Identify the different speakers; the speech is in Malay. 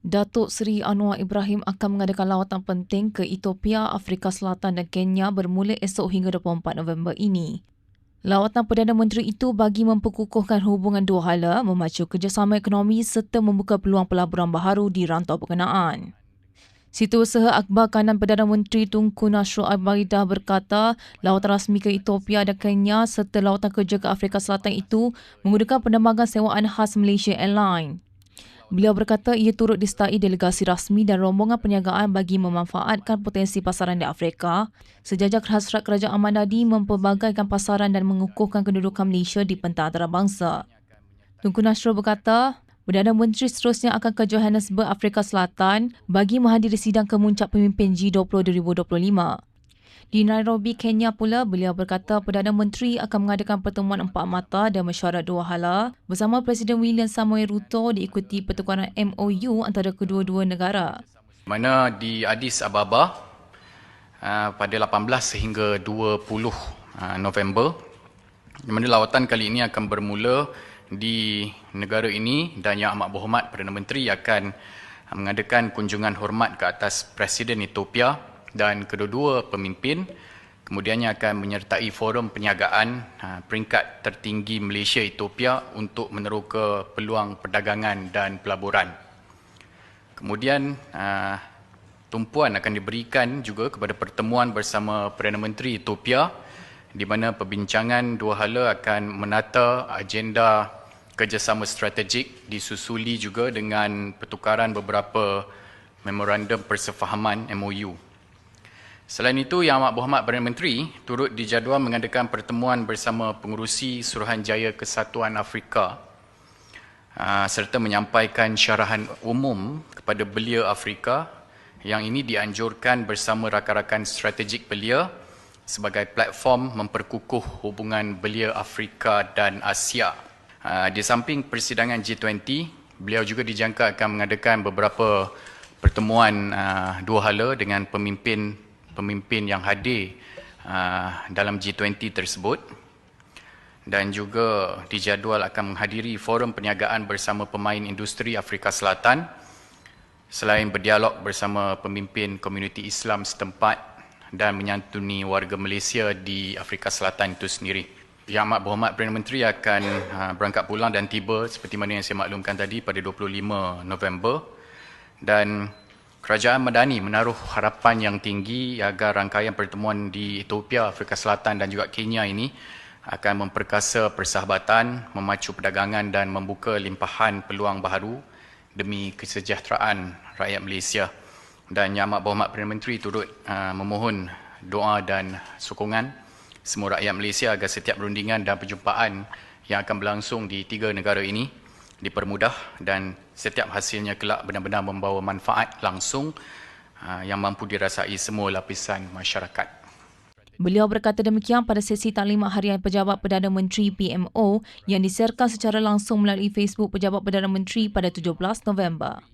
Speaker 1: Datuk Seri Anwar Ibrahim akan mengadakan lawatan penting ke Ethiopia, Afrika Selatan dan Kenya bermula esok hingga 24 November ini. Lawatan Perdana Menteri itu bagi memperkukuhkan hubungan dua hala, memacu kerjasama ekonomi serta membuka peluang pelaburan baharu di rantau berkenaan. Setiausaha Akhbar Kanan Perdana Menteri Tunku Nasrul Al-Baidah berkata lawatan rasmi ke Ethiopia dan Kenya serta lawatan kerja ke Afrika Selatan itu menggunakan penerbangan sewaan khas Malaysia Airlines. Beliau berkata ia turut disertai delegasi rasmi dan rombongan perniagaan bagi memanfaatkan potensi pasaran di Afrika sejajak hasrat kerajaan Ahmad mempelbagaikan pasaran dan mengukuhkan kedudukan Malaysia di pentas antarabangsa. Tunku Nasrul berkata, Perdana Menteri seterusnya akan ke Johannesburg, Afrika Selatan bagi menghadiri sidang kemuncak pemimpin G20 2025. Di Nairobi, Kenya pula, beliau berkata Perdana Menteri akan mengadakan pertemuan empat mata dan mesyuarat dua hala bersama Presiden William Samoei Ruto diikuti pertukaran MOU antara kedua-dua negara.
Speaker 2: Mana di Addis Ababa uh, pada 18 sehingga 20 uh, November, di mana lawatan kali ini akan bermula di negara ini dan Yang Amat Berhormat Perdana Menteri akan mengadakan kunjungan hormat ke atas Presiden Ethiopia dan kedua-dua pemimpin kemudiannya akan menyertai forum penyagaan ha, peringkat tertinggi Malaysia Ethiopia untuk meneroka peluang perdagangan dan pelaburan. Kemudian ha, tumpuan akan diberikan juga kepada pertemuan bersama Perdana Menteri Ethiopia di mana perbincangan dua hala akan menata agenda kerjasama strategik disusuli juga dengan pertukaran beberapa memorandum persefahaman MOU. Selain itu, Yang Amat Berhormat Perdana Menteri turut dijadual mengadakan pertemuan bersama pengurusi Suruhanjaya Kesatuan Afrika ah, serta menyampaikan syarahan umum kepada belia Afrika yang ini dianjurkan bersama rakan-rakan strategik belia sebagai platform memperkukuh hubungan belia Afrika dan Asia. Ah, di samping persidangan G20, beliau juga dijangka akan mengadakan beberapa pertemuan ah, dua hala dengan pemimpin pemimpin yang hadir uh, dalam G20 tersebut dan juga dijadual akan menghadiri forum perniagaan bersama pemain industri Afrika Selatan selain berdialog bersama pemimpin komuniti Islam setempat dan menyantuni warga Malaysia di Afrika Selatan itu sendiri. Yang Amat Berhormat Perdana Menteri akan uh, berangkat pulang dan tiba seperti mana yang saya maklumkan tadi pada 25 November dan Kerajaan Madani menaruh harapan yang tinggi agar rangkaian pertemuan di Ethiopia, Afrika Selatan dan juga Kenya ini akan memperkasa persahabatan, memacu perdagangan dan membuka limpahan peluang baharu demi kesejahteraan rakyat Malaysia. Dan Yang Amat Berhormat Perdana Menteri turut uh, memohon doa dan sokongan semua rakyat Malaysia agar setiap perundingan dan perjumpaan yang akan berlangsung di tiga negara ini dipermudah dan setiap hasilnya kelak benar-benar membawa manfaat langsung uh, yang mampu dirasai semua lapisan masyarakat.
Speaker 1: Beliau berkata demikian pada sesi taklimat harian Pejabat Perdana Menteri PMO yang disiarkan secara langsung melalui Facebook Pejabat Perdana Menteri pada 17 November.